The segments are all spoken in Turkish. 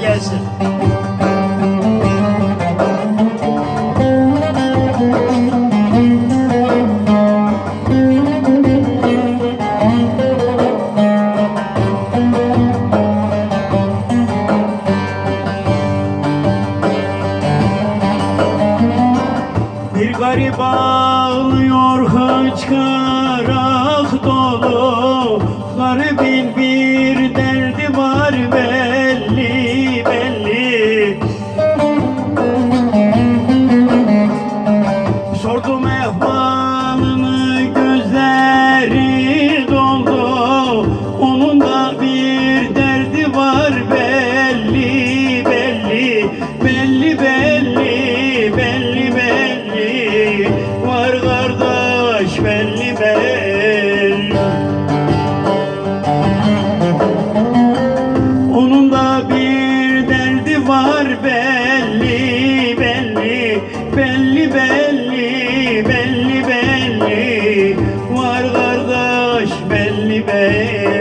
gelsin. Bir garip ağlıyor hıçkırak dolu Garibin bir derdi var be belli Belli belli belli. Var kardeş belli belli. Onun da bir derdi var belli belli. Belli belli belli belli. Var kardeş belli belli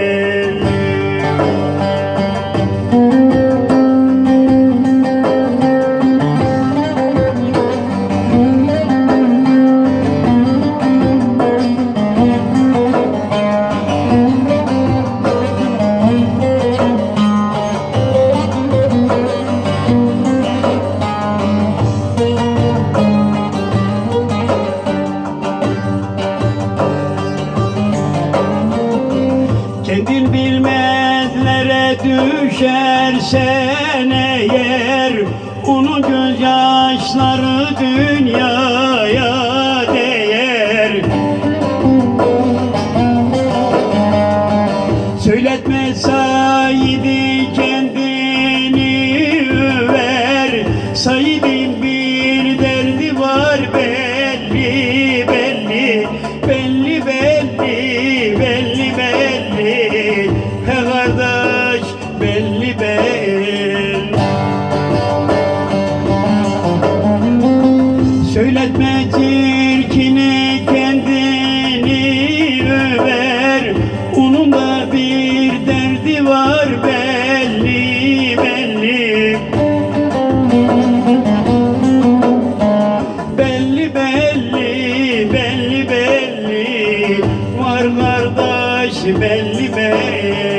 Kendin bilmezlere düşersen eğer Onun gözyaşları dünyaya değer. Söyletme sayidi kendini över Saidin bir derdi var belli Belli belli belli belli belli belli